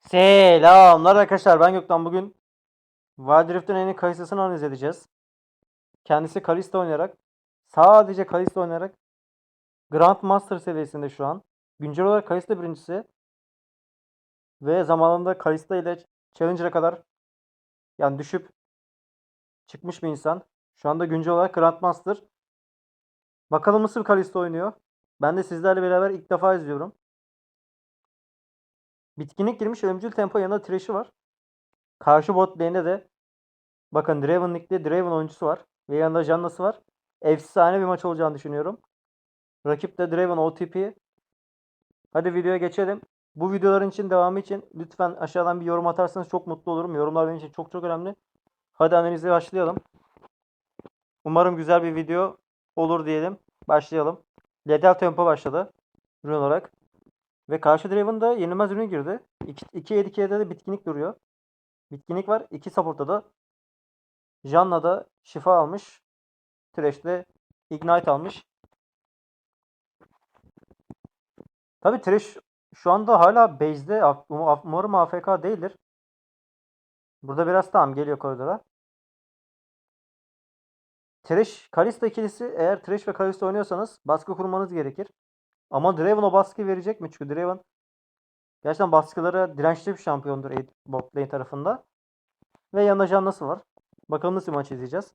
Selamlar arkadaşlar ben Gökten bugün Wild Rift'in en iyi Kalista'sını analiz edeceğiz. Kendisi Kalista oynayarak sadece Kalista oynayarak Grandmaster seviyesinde şu an. Güncel olarak Kalista birincisi ve zamanında Kalista ile Challenger'a kadar yani düşüp çıkmış bir insan. Şu anda güncel olarak Grandmaster. Bakalım nasıl Kalista oynuyor. Ben de sizlerle beraber ilk defa izliyorum. Bitkinlik girmiş ölümcül tempo yanında Thresh'i var. Karşı bot lane'de de bakın Draven Nick'te Draven oyuncusu var. Ve yanında Janna'sı var. Efsane bir maç olacağını düşünüyorum. Rakip de Draven OTP. Hadi videoya geçelim. Bu videoların için devamı için lütfen aşağıdan bir yorum atarsanız çok mutlu olurum. Yorumlar benim için çok çok önemli. Hadi analize başlayalım. Umarım güzel bir video olur diyelim. Başlayalım. Lethal tempo başladı. Ürün olarak. Ve karşı Draven'da yenilmez ürün girdi. 2 7 2'de de bitkinlik duruyor. Bitkinlik var. 2 support'ta da Janna da şifa almış. Thresh de Ignite almış. Tabi Thresh şu anda hala base'de. Um- Umarım AFK değildir. Burada biraz tamam geliyor koridora. Thresh, Kalista ikilisi eğer Thresh ve Kalista oynuyorsanız baskı kurmanız gerekir. Ama Draven o baskı verecek mi? Çünkü Draven gerçekten baskılara dirençli bir şampiyondur bot lane tarafında. Ve yanında Janna'sı var. Bakalım nasıl bir maç izleyeceğiz.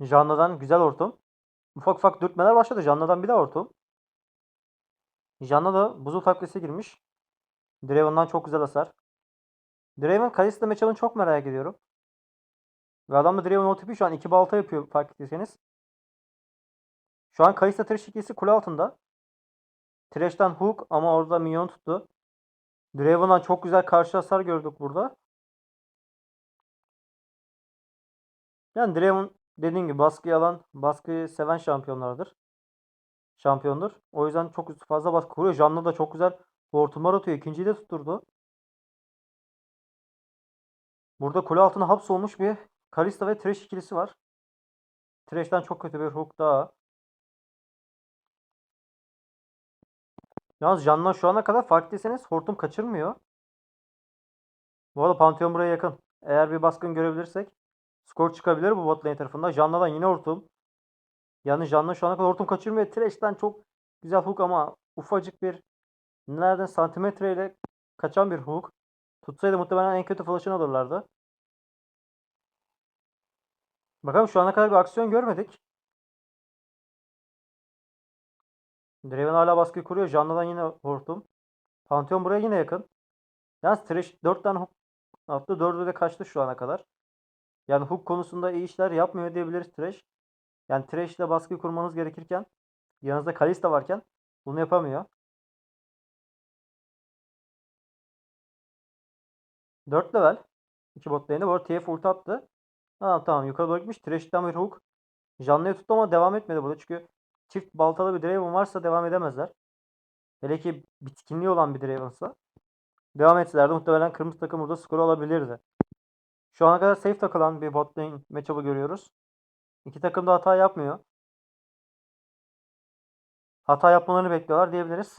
Janna'dan güzel hortum. Ufak ufak dürtmeler başladı. Janna'dan bir daha hortum. Janna da buzul takviyesi girmiş. Draven'dan çok güzel hasar. Draven Kalista matchup'ını çok merak ediyorum. Ve adam da Draven OTP şu an 2 balta yapıyor fark ettiyseniz. Şu an Kalista Thresh ikilisi kule altında. Thresh'ten hook ama orada minyon tuttu. Draven'dan çok güzel karşı hasar gördük burada. Yani Draven dediğim gibi baskıyı alan, baskıyı seven şampiyonlardır. Şampiyondur. O yüzden çok fazla baskı kuruyor. Janna da çok güzel hortumlar atıyor. İkinciyi de tutturdu. Burada kule altına hapsolmuş bir Kalista ve Thresh ikilisi var. Thresh'ten çok kötü bir hook daha. Yalnız Janna şu ana kadar fark ettiyseniz hortum kaçırmıyor. Bu arada Pantheon buraya yakın. Eğer bir baskın görebilirsek skor çıkabilir bu bot lane tarafında. Janna'dan yine hortum. Yani Janna şu ana kadar hortum kaçırmıyor. Thresh'ten çok güzel hook ama ufacık bir nereden santimetreyle kaçan bir hook. Tutsaydı muhtemelen en kötü flash'ını alırlardı. Bakalım şu ana kadar bir aksiyon görmedik. Draven hala baskı kuruyor. Janna'dan yine hortum. Pantheon buraya yine yakın. Yalnız Thresh 4 tane hook attı. 4'ü de kaçtı şu ana kadar. Yani hook konusunda iyi işler yapmıyor diyebiliriz Thresh. Yani Thresh ile baskı kurmanız gerekirken yanınızda Kalista varken bunu yapamıyor. 4 level. 2 bot lane'de. Bu arada TF ulti attı. Tamam tamam yukarı doğru gitmiş. Thresh'ten bir hook. Janla'yı tuttu ama devam etmedi burada. Çünkü çift baltalı bir Draven varsa devam edemezler. Hele ki bitkinliği olan bir Draven'sa. Devam etselerdi muhtemelen kırmızı takım burada skor alabilirdi. Şu ana kadar safe takılan bir bot lane matchup'ı görüyoruz. İki takım da hata yapmıyor. Hata yapmalarını bekliyorlar diyebiliriz.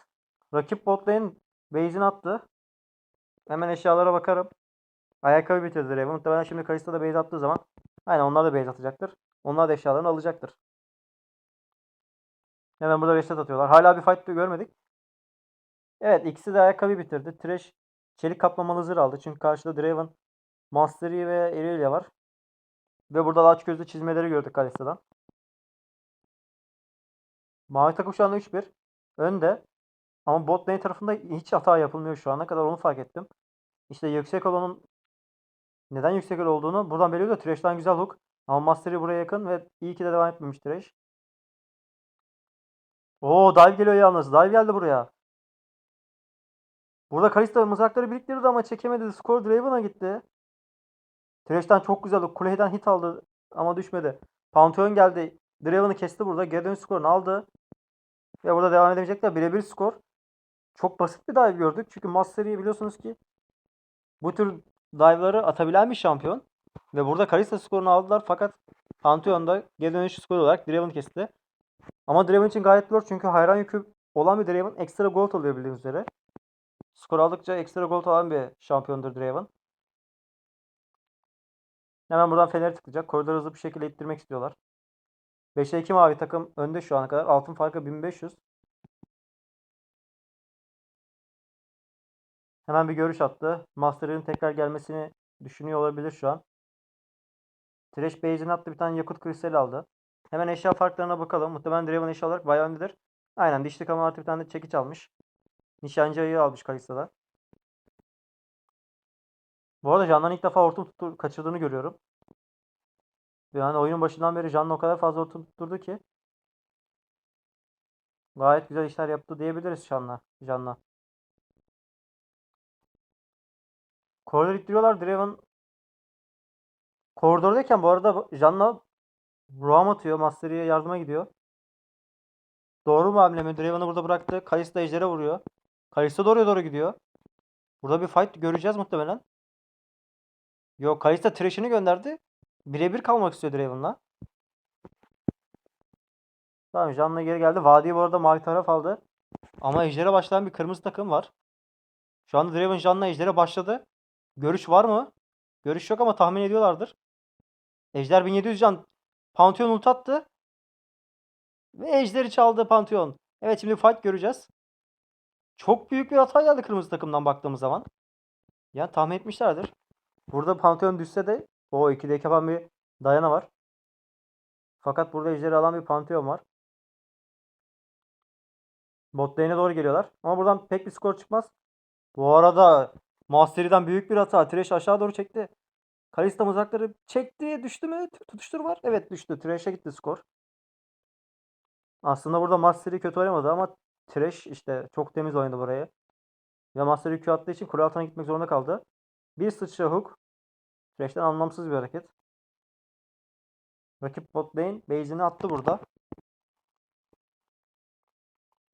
Rakip bot lane base'ini attı. Hemen eşyalara bakarım. Ayakkabı bitirdi Draven. Muhtemelen şimdi Kalista da base attığı zaman aynen onlar da base atacaktır. Onlar da eşyalarını alacaktır. Hemen burada reset atıyorlar. Hala bir fight görmedik. Evet ikisi de ayakkabı bitirdi. Thresh çelik kaplamalı zırh aldı. Çünkü karşıda Draven, Mastery ve Irelia var. Ve burada aç gözlü çizmeleri gördük Kalista'dan. Mavi takım şu anda 3-1. Önde. Ama bot lane tarafında hiç hata yapılmıyor şu ana kadar onu fark ettim. İşte yüksek olanın neden yüksek ol olduğunu buradan belirliyor. Thresh'ten güzel hook. Ama Mastery buraya yakın ve iyi ki de devam etmemiş Thresh. Oo dive geliyor yalnız. Dive geldi buraya. Burada Kalista mızrakları biriktirdi ama çekemedi. Skor Draven'a gitti. Thresh'ten çok güzel. Kuleden hit aldı ama düşmedi. Pantheon geldi. Draven'ı kesti burada. Geri dönüş skorunu aldı. Ve burada devam edecekler. Birebir skor. Çok basit bir dive gördük. Çünkü Mastery'i biliyorsunuz ki bu tür dive'ları atabilen bir şampiyon. Ve burada Kalista skorunu aldılar fakat Pantheon'da geri dönüş skoru olarak Draven'ı kesti. Ama Draven için gayet zor çünkü hayran yükü olan bir Draven ekstra gold alıyor bildiğiniz üzere. Skor aldıkça ekstra gol alan bir şampiyondur Draven. Hemen buradan Fener'i tıklayacak. Koridoru hızlı bir şekilde ittirmek istiyorlar. 5'e 2 mavi takım önde şu ana kadar. Altın farkı 1500. Hemen bir görüş attı. Master'ın tekrar gelmesini düşünüyor olabilir şu an. Trash Base'ini attı. Bir tane yakut kristali aldı. Hemen eşya farklarına bakalım. Muhtemelen Draven eşya olarak bayağı öndedir. Aynen dişli kaman artı bir tane de çekiç almış. Nişancı ayı almış Kalista'da. Bu arada Jan'dan ilk defa hortum tuttu, kaçırdığını görüyorum. Yani oyunun başından beri Jan'la o kadar fazla hortum tutturdu ki. Gayet güzel işler yaptı diyebiliriz Jan'la. Jan'la. Koridor ittiriyorlar. Draven koridordayken bu arada Jan'la Roam atıyor. Mastery'e yardıma gidiyor. Doğru mu hamle mi? Draven'ı burada bıraktı. Kalista Ejder'e vuruyor. Kalista doğruya doğru gidiyor. Burada bir fight göreceğiz muhtemelen. Yok Kalista Thresh'ini gönderdi. Birebir kalmak istiyor Draven'la. Tamam Jan'la geri geldi. Vadiyi bu arada mavi taraf aldı. Ama Ejder'e başlayan bir kırmızı takım var. Şu anda Draven Jan'la Ejder'e başladı. Görüş var mı? Görüş yok ama tahmin ediyorlardır. Ejder 1700 can. Pantheon ult attı. Ve Ejder'i çaldı Pantheon. Evet şimdi fight göreceğiz. Çok büyük bir hata geldi kırmızı takımdan baktığımız zaman. Yani tahmin etmişlerdir. Burada Pantheon düşse de o 2'de yapan bir Dayana var. Fakat burada Ejder'i alan bir Pantheon var. Bot lane'e doğru geliyorlar. Ama buradan pek bir skor çıkmaz. Bu arada Mastery'den büyük bir hata. Thresh aşağı doğru çekti. Kalista mızrakları çekti. Düştü mü? Tutuştur var. Evet düştü. Thresh'e gitti skor. Aslında burada Mastery kötü oynamadı ama Thresh işte çok temiz oynadı burayı. Ve Mastery Q attığı için kule altına gitmek zorunda kaldı. Bir sıçra hook. Thresh'ten anlamsız bir hareket. Rakip bot lane base'ini attı burada.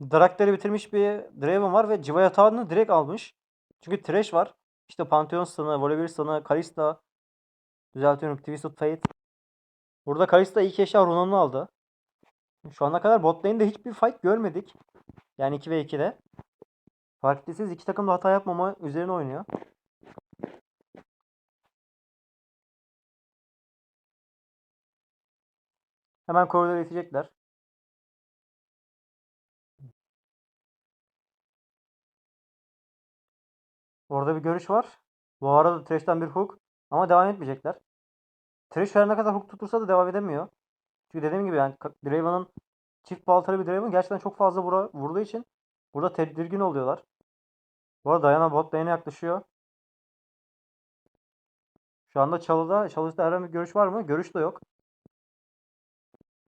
Draktar'ı bitirmiş bir Draven var ve Civa yatağını direkt almış. Çünkü Thresh var. İşte Pantheon stun'ı, Volibear stun'ı, Kalista. Düzeltiyorum. Twisted Fate. Burada Kalista ilk eşya Runan'ını aldı. Şu ana kadar bot lane'de hiçbir fight görmedik. Yani 2 ve 2'de. Fark ettiyseniz iki takım da hata yapmama üzerine oynuyor. Hemen koridoru itecekler. Orada bir görüş var. Bu arada Thresh'ten bir hook. Ama devam etmeyecekler. Thresh her ne kadar hook tutursa da devam edemiyor. Çünkü dediğim gibi yani Draven'ın çift baltalı bir Draven gerçekten çok fazla vura, vurduğu için burada tedirgin oluyorlar. Bu arada Diana bot lane'e yaklaşıyor. Şu anda çalıda, çalıda herhangi bir görüş var mı? Görüş de yok.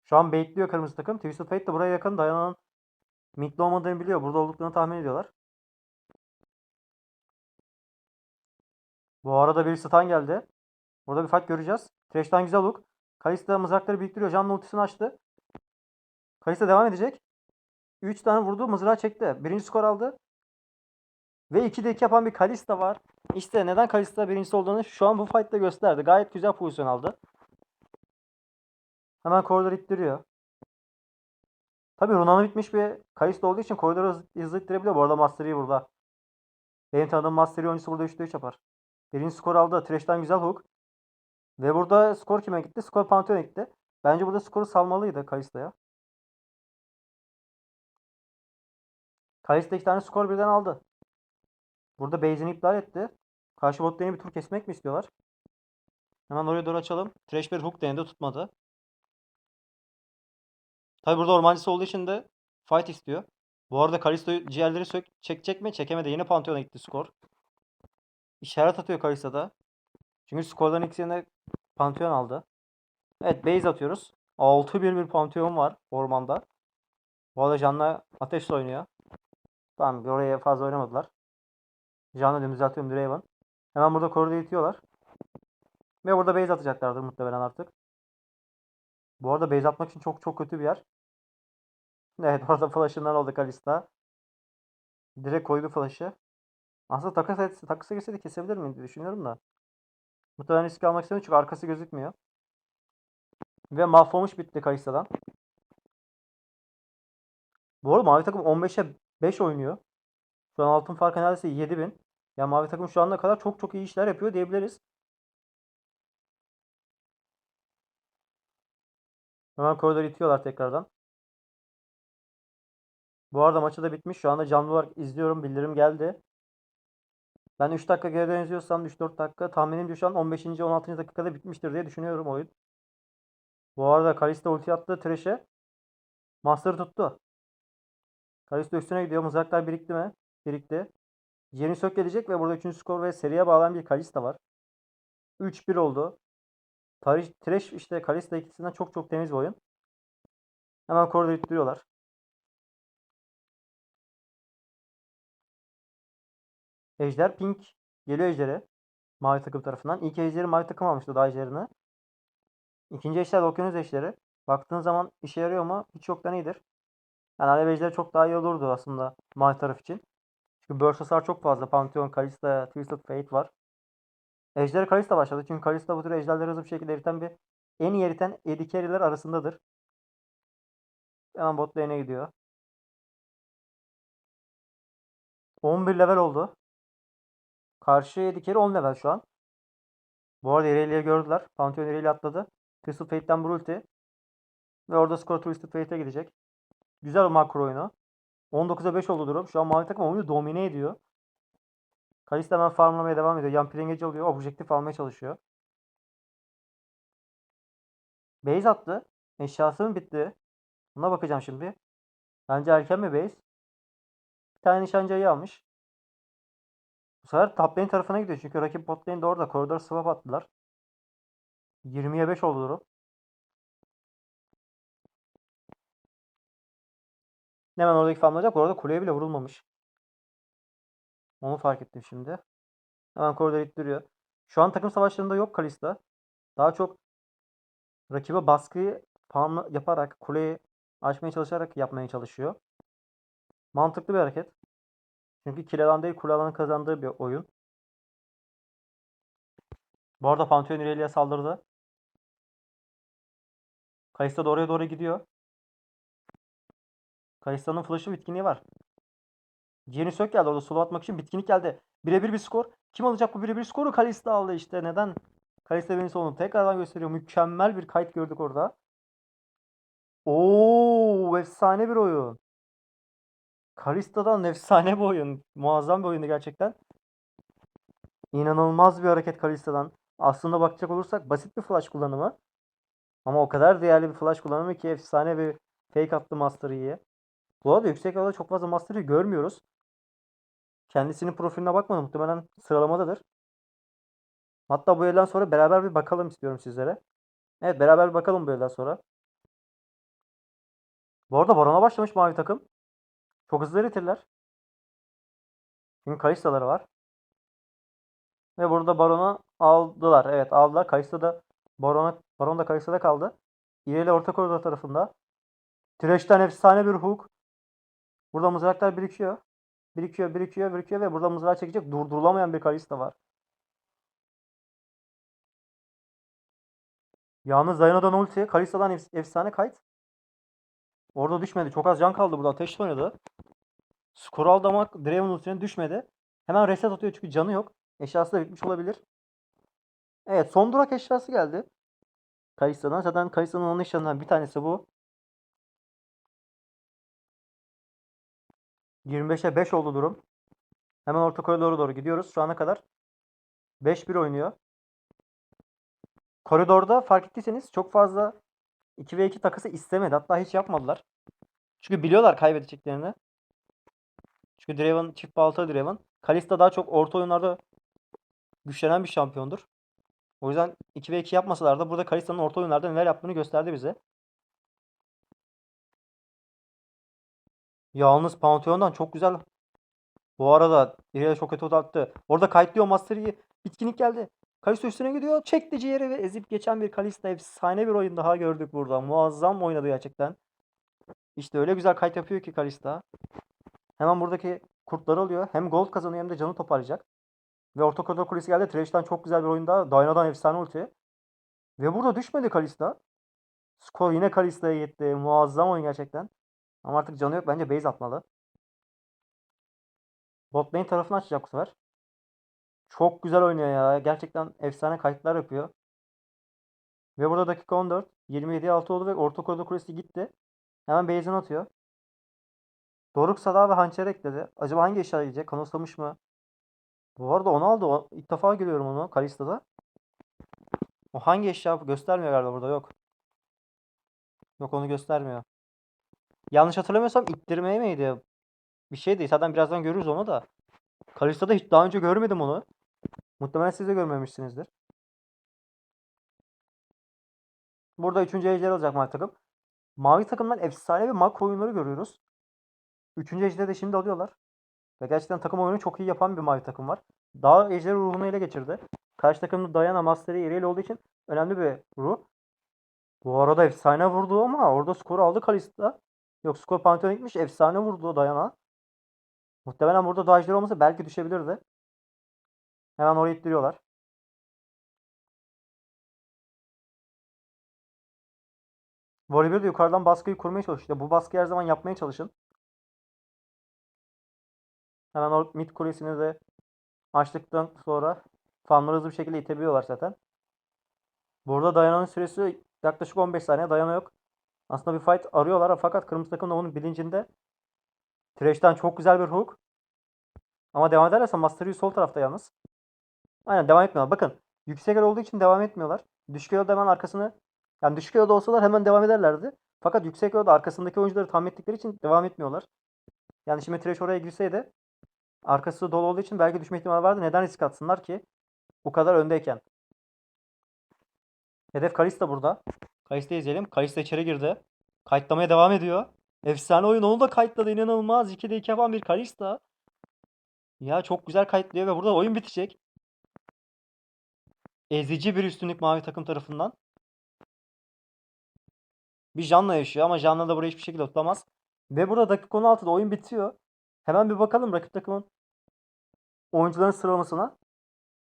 Şu an baitliyor kırmızı takım. Twisted Fate de buraya yakın. Diana'nın midde olmadığını biliyor. Burada olduklarını tahmin ediyorlar. Bu arada bir stun geldi. Burada bir fight göreceğiz. Thresh'ten güzel hook. Kalista mızrakları biriktiriyor. Canlı ultisini açtı. Kalista devam edecek. 3 tane vurdu. Mızrağı çekti. Birinci skor aldı. Ve 2'de 2 yapan bir Kalista var. İşte neden Kalista birincisi olduğunu şu an bu fight'ta gösterdi. Gayet güzel pozisyon aldı. Hemen koridor ittiriyor. Tabi Runan'ı bitmiş bir Kalista olduğu için koridoru hızlı, ittirebiliyor. Bu arada Mastery burada. Benim tanıdığım Mastery oyuncusu burada 3'te 3 yapar. Birinci skor aldı. Thresh'ten güzel hook. Ve burada skor kime gitti? Skor Pantheon'a gitti. Bence burada skoru salmalıydı Kalista'ya. Kalista iki tane skor birden aldı. Burada base'ini iptal etti. Karşı bot bir tur kesmek mi istiyorlar? Hemen oraya doğru açalım. Thresh bir hook denedi tutmadı. Tabi burada ormancısı olduğu için de fight istiyor. Bu arada Kalista ciğerleri sök çekecek mi? Çekemedi. Yine Pantheon'a gitti skor. İşaret atıyor Kalista'da. Çünkü skorların ikisini Pantheon aldı. Evet base atıyoruz. 6-1 bir Pantheon var ormanda. Bu arada Jan'la ateşle oynuyor. Tamam oraya fazla oynamadılar. Jan'la dümdüz atıyorum Draven. Hemen burada koridoru itiyorlar. Ve burada base atacaklardır muhtemelen artık. Bu arada base atmak için çok çok kötü bir yer. Evet orada flash'ından oldu Kalista. Direkt koydu flash'ı. Aslında takas etse, takasa girse de kesebilir miyim diye düşünüyorum da. Muhtemelen risk almak istemiyor çünkü arkası gözükmüyor. Ve mahvolmuş bitti Kalista'dan. Bu arada mavi takım 15'e 5 oynuyor. Şu an altın farkı neredeyse 7000. Ya mavi takım şu ana kadar çok çok iyi işler yapıyor diyebiliriz. Hemen koridor itiyorlar tekrardan. Bu arada maçı da bitmiş. Şu anda canlı olarak izliyorum. Bildirim geldi. Ben 3 dakika geriden izliyorsam 3-4 dakika tahminimce şu an 15. 16. dakikada bitmiştir diye düşünüyorum oyun. Bu arada Kalista ulti attı Thresh'e. Master tuttu. Kalista üstüne gidiyor. Mızraklar birikti mi? Birikti. Jenny Sök gelecek ve burada 3. skor ve seriye bağlanan bir Kalista var. 3-1 oldu. Tarih, Thresh işte Kalista ikisinden çok çok temiz bir oyun. Hemen koridor ittiriyorlar. Ejder Pink geliyor Ejder'e. Mavi takım tarafından. İlk Ejder'i mavi takım almıştı daha Ejder'ini. İkinci Ejder de Okyanus Ejder'i. Baktığın zaman işe yarıyor mu? Hiç yoktan iyidir. Yani Alev Ejder çok daha iyi olurdu aslında mavi taraf için. Çünkü burst hasar çok fazla. Pantheon, Kalista, Twisted Fate var. Ejder Kalista başladı. Çünkü Kalista bu tür ejderleri hızlı bir şekilde eriten bir en iyi eriten AD carry'ler arasındadır. Hemen bot lane'e gidiyor. 11 level oldu. Karşı AD carry 10 level şu an. Bu arada Irelia'yı gördüler. Pantheon Irelia atladı. Twisted Fate'den bir ulti. Ve orada skor Twisted Fate'e gidecek. Güzel bir makro oyunu. 19'a 5 oldu durum. Şu an mavi takım oyunu domine ediyor. Kalista hemen farmlamaya devam ediyor. Yan plengeci alıyor. Objektif almaya çalışıyor. Base attı. Eşyası mı bitti? Buna bakacağım şimdi. Bence erken mi base? Bir tane nişancıyı almış. Bu sefer top lane tarafına gidiyor. Çünkü rakip bot lane de orada. Koridor swap attılar. 20'ye 5 oldu durum. Hemen oradaki farmlayacak. Bu arada kuleye bile vurulmamış. Onu fark ettim şimdi. Hemen koridor ittiriyor. Şu an takım savaşlarında yok Kalista. Daha çok rakibe baskıyı farm yaparak, kuleyi açmaya çalışarak yapmaya çalışıyor. Mantıklı bir hareket. Çünkü kill alan değil, kule alanı kazandığı bir oyun. Bu arada Pantheon Irelia saldırdı. Kalista da oraya doğru gidiyor. Kalista'nın flash'ı bitkinliği var. Jenny Sök geldi orada solo atmak için bitkinlik geldi. Birebir bir skor. Kim alacak bu birebir skoru? Kalista aldı işte. Neden? Kalista beni sonunu tekrardan gösteriyor. Mükemmel bir kayıt gördük orada. Oo, efsane bir oyun. Kalista'dan efsane bir oyun. Muazzam bir oyundu gerçekten. İnanılmaz bir hareket Kalista'dan. Aslında bakacak olursak basit bir flash kullanımı. Ama o kadar değerli bir flash kullanımı ki efsane bir fake attı Master Yi'ye. Bu arada yüksek level'da çok fazla Master görmüyoruz. Kendisinin profiline bakmadım. Muhtemelen sıralamadadır. Hatta bu elden sonra beraber bir bakalım istiyorum sizlere. Evet beraber bir bakalım bu elden sonra. Bu arada Baron'a başlamış mavi takım. Çok hızlı eritirler. Çünkü Kalista'ları var. Ve burada Baron'u aldılar. Evet aldılar. Kalista da Baron'a Baron da Kalista'da kaldı. İleri orta koridor tarafında. Thresh'ten efsane bir hook. Burada mızraklar birikiyor. Birikiyor, birikiyor, birikiyor ve burada mızrağı çekecek durdurulamayan bir Kalista var. Yalnız Zayno'dan ulti, Kalista'dan ef- efsane kayıt. Orada düşmedi. Çok az can kaldı burada. Ateş oynadı. Skor aldı ama Draven ultisine düşmedi. Hemen reset atıyor çünkü canı yok. Eşyası da bitmiş olabilir. Evet son durak eşyası geldi. Kalista'dan. Zaten Kalista'nın onun eşyalarından bir tanesi bu. 25'e 5 oldu durum. Hemen orta koridora doğru gidiyoruz. Şu ana kadar 5-1 oynuyor. Koridorda fark ettiyseniz çok fazla 2 ve 2 takısı istemedi. Hatta hiç yapmadılar. Çünkü biliyorlar kaybedeceklerini. Çünkü Draven çift balta Draven. Kalista daha çok orta oyunlarda güçlenen bir şampiyondur. O yüzden 2 ve 2 yapmasalar da burada Kalista'nın orta oyunlarda neler yaptığını gösterdi bize. Yalnız Pantheon'dan çok güzel. Bu arada İrelia çok kötü attı. Orada kayıtlıyor Master Yi. Bitkinlik geldi. Kalista üstüne gidiyor. Çekti ciğeri ve ezip geçen bir Kalista. Efsane bir oyun daha gördük burada. Muazzam oynadı gerçekten. İşte öyle güzel kayıt yapıyor ki Kalista. Hemen buradaki kurtları alıyor. Hem gold kazanıyor hem de canı toparlayacak. Ve orta koridor kulesi geldi. Thresh'ten çok güzel bir oyunda. Dyna'dan efsane ulti. Ve burada düşmedi Kalista. Skor yine Kalista'ya gitti. Muazzam oyun gerçekten. Ama artık canı yok. Bence base atmalı. Bot lane tarafını açacak bu sefer. Çok güzel oynuyor ya. Gerçekten efsane kayıtlar yapıyor. Ve burada dakika 14. 27'ye 6 oldu ve orta koridor kulesi gitti. Hemen base'ini atıyor. Doruk Sada ve Hançer ekledi. Acaba hangi eşya gelecek? Kanoslamış mı? Bu arada onu aldı. İlk defa görüyorum onu Kalista'da. O hangi eşya göstermiyor galiba burada yok. Yok onu göstermiyor. Yanlış hatırlamıyorsam ittirmeye miydi? Bir şeydi. Zaten birazdan görürüz onu da. Kalista'da hiç daha önce görmedim onu. Muhtemelen siz de görmemişsinizdir. Burada 3. ejder alacak mavi takım. Mavi takımdan efsane bir makro oyunları görüyoruz. 3. ejderi de şimdi alıyorlar. Ve gerçekten takım oyunu çok iyi yapan bir mavi takım var. Daha ejderi ruhunu ele geçirdi. Karşı takımda Diana, Mastery, Iriel olduğu için önemli bir ruh. Bu arada efsane vurdu ama orada skoru aldı Kalista. Yok skor Pantheon'a gitmiş. Efsane vurdu Diana. Muhtemelen burada daha ejderi olmasa belki düşebilirdi. Hemen oraya ittiriyorlar. Voleybol de yukarıdan baskıyı kurmaya çalışıyor. Bu baskıyı her zaman yapmaya çalışın. Hemen o mid kulesini de açtıktan sonra fanları hızlı bir şekilde itebiliyorlar zaten. Burada dayananın süresi yaklaşık 15 saniye dayana yok. Aslında bir fight arıyorlar fakat kırmızı takım da onun bilincinde. Thresh'ten çok güzel bir hook. Ama devam ederlerse Master Yi sol tarafta yalnız. Aynen devam etmiyorlar. Bakın yüksek el olduğu için devam etmiyorlar. Düşük elo'da hemen arkasını yani düşük elo'da olsalar hemen devam ederlerdi. Fakat yüksek elo'da arkasındaki oyuncuları tahmin ettikleri için devam etmiyorlar. Yani şimdi Thresh oraya girseydi arkası dolu olduğu için belki düşme ihtimali vardı. Neden risk atsınlar ki? Bu kadar öndeyken. Hedef Kalista burada. Kalista izleyelim. Kalista içeri girdi. Kayıtlamaya devam ediyor. Efsane oyun. Onu da kayıtladı. inanılmaz. 2'de 2 yapan bir Kalista. Ya çok güzel kayıtlıyor ve burada oyun bitecek. Ezici bir üstünlük mavi takım tarafından. Bir Janna yaşıyor ama Janna da burayı hiçbir şekilde tutamaz. Ve burada dakika 16'da oyun bitiyor. Hemen bir bakalım rakip takımın oyuncuların sıralamasına.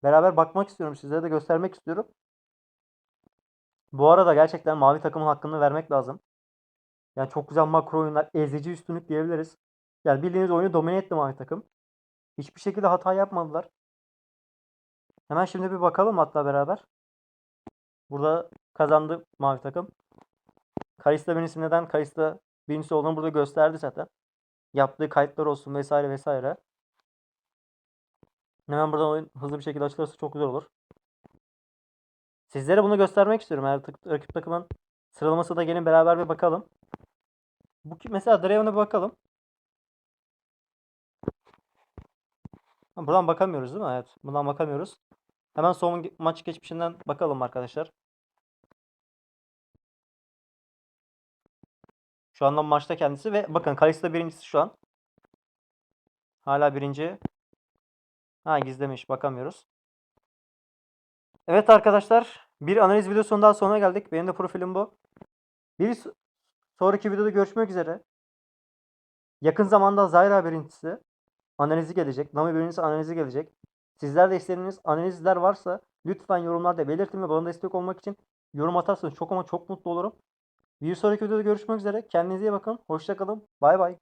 Beraber bakmak istiyorum. Sizlere de göstermek istiyorum. Bu arada gerçekten mavi takımın hakkını vermek lazım. Yani çok güzel makro oyunlar, ezici üstünlük diyebiliriz. Yani bildiğiniz oyunu domine etti mavi takım. Hiçbir şekilde hata yapmadılar. Hemen şimdi bir bakalım hatta beraber. Burada kazandı mavi takım. Kalista birincisi neden Kalista birincisi olduğunu burada gösterdi zaten. Yaptığı kayıtlar olsun vesaire vesaire. Hemen buradan oyun hızlı bir şekilde açılırsa çok güzel olur. Sizlere bunu göstermek istiyorum. Eğer rakip takımın sıralaması da gelin beraber bir bakalım. Bu mesela Draven'a bir bakalım. Buradan bakamıyoruz değil mi? Evet. Buradan bakamıyoruz. Hemen son maç geçmişinden bakalım arkadaşlar. Şu anda maçta kendisi ve bakın Kalista birincisi şu an. Hala birinci. Ha gizlemiş bakamıyoruz. Evet arkadaşlar bir analiz videosunun daha sonuna geldik. Benim de profilim bu. Bir sonraki videoda görüşmek üzere. Yakın zamanda Zyra birincisi analizi gelecek. Nami birincisi analizi gelecek. Sizler de istediğiniz analizler varsa lütfen yorumlarda belirtin ve bana destek olmak için yorum atarsanız çok ama çok mutlu olurum. Bir sonraki videoda görüşmek üzere. Kendinize iyi bakın. Hoşça kalın. Bay bay.